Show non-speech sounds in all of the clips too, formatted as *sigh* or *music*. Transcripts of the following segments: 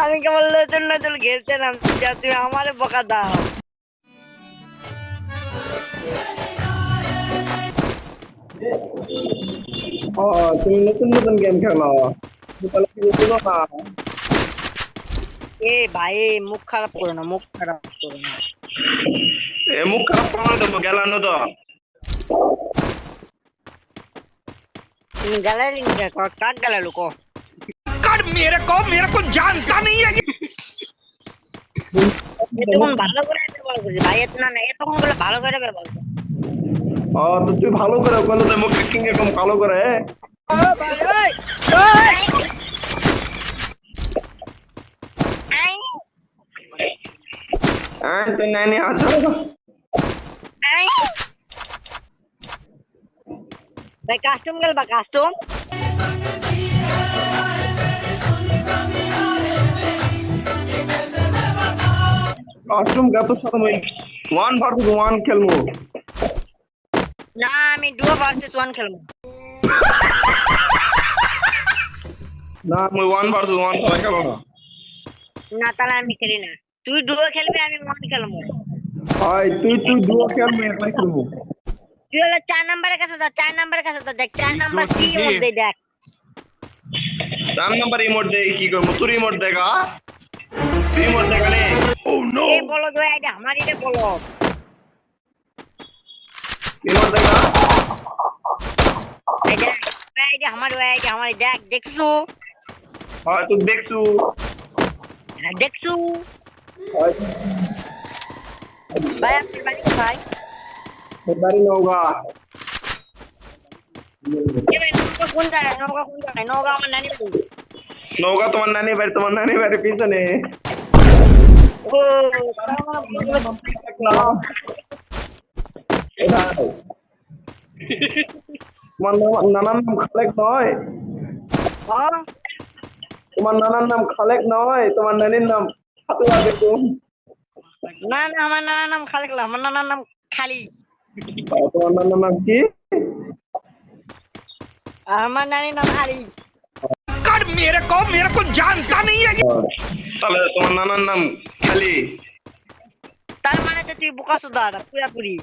আমি কেবল নতুন নতুন খেলছিলাম যা তুমি আমারে বকা দাও। ও তুমি নতুন নতুন গেম খেলো তাহলে কি বুঝলো না এ ভাই মুখ খারাপ করো না মুখ খারাপ করো না। এ মুখ খারাপ করে দেবো গেলানো তো। তুমি গালালি নি কাট গালালো কো मेरे को मेरे को जानता नहीं है ये এতক্ষণ ভালো করে ব্যবহার করছি ভাই এত না না এতক্ষণ বলে ভালো করে ব্যবহার করছি ও তো তুই ভালো করে বলো তো মুখ কিং এরকম ভালো করে আই হ্যাঁ তুই নাইনি আছো আই ভাই কাস্টম গেল বা কাস্টম কাস্টম গাতো সাথে আমি ওয়ান ভার্সেস ওয়ান খেলব। না আমি ডুয়ো ভার্সেস ওয়ান খেলব। না আমি ওয়ান ভার্সেস ওয়ান খেলা খেলো না। না তাহলে আমি খেলি না। তুই ডুয়ো খেলবি আমি ওয়ান খেলব। হয় তুই তুই দুও খেলব একলাই খেলব। তুই হলো চার নাম্বারের কাছে যা চার নাম্বারের কাছে যা দেখ চার নাম্বার কি Resources here. দেখ। চার নাম্বার ইমোট দে কি করব? তোর ইমোট দেখা এই এটা আমার আমার দেখ দেখছু? হয় তুই দেখছু দেখছু? ভাই আপনার বাড়ি কোথায়? বাড়ি নৌগা এ ভাই নৌকা কোন জায়গায়? নৌকা কোন জায়গায়? নৌকা আমার নানি বাড়ি। নৌকা তোমার নানি বাড়ি তোমার নানি বাড়ির পিছনে? তোমার নাম- নানার নাম খালেক নয় হ্যাঁ তোমার নানার নাম খালেক নয় তোমার নানির নাম ফাতুয়া বেগম না না আমার নানার নাম খালি আমার নানার নাম খালি আর তোমার নানার নাম কি আর আমার নানির নাম আলী कर मेरे को मेरे को जानता नहीं है ये তাহলে তোমার নানার নাম খালি তার মানে তো তুই বোকা সুদার পুরাপুরি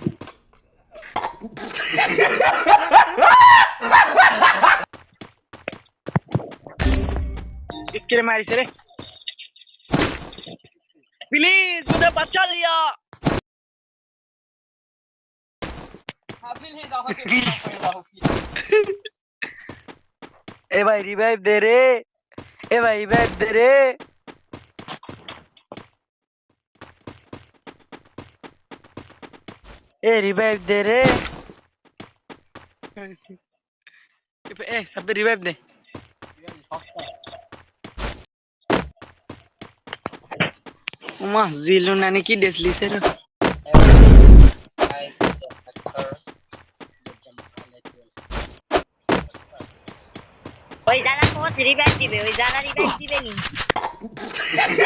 किसके मारी से रे प्लीज मुझे बचा लिया এ ভাই রিভাইভ দে রে এ ভাই রিভাইভ দে রে এ রিভাইভ দে রে। এ সব রিভাইভ দে। উমা জিলু নানি কি ডেসলি সে রে। ওই দাদা কোচ রিভাইভ দিবে ওই দাদা রিভাইভ দিবে নি। *laughs*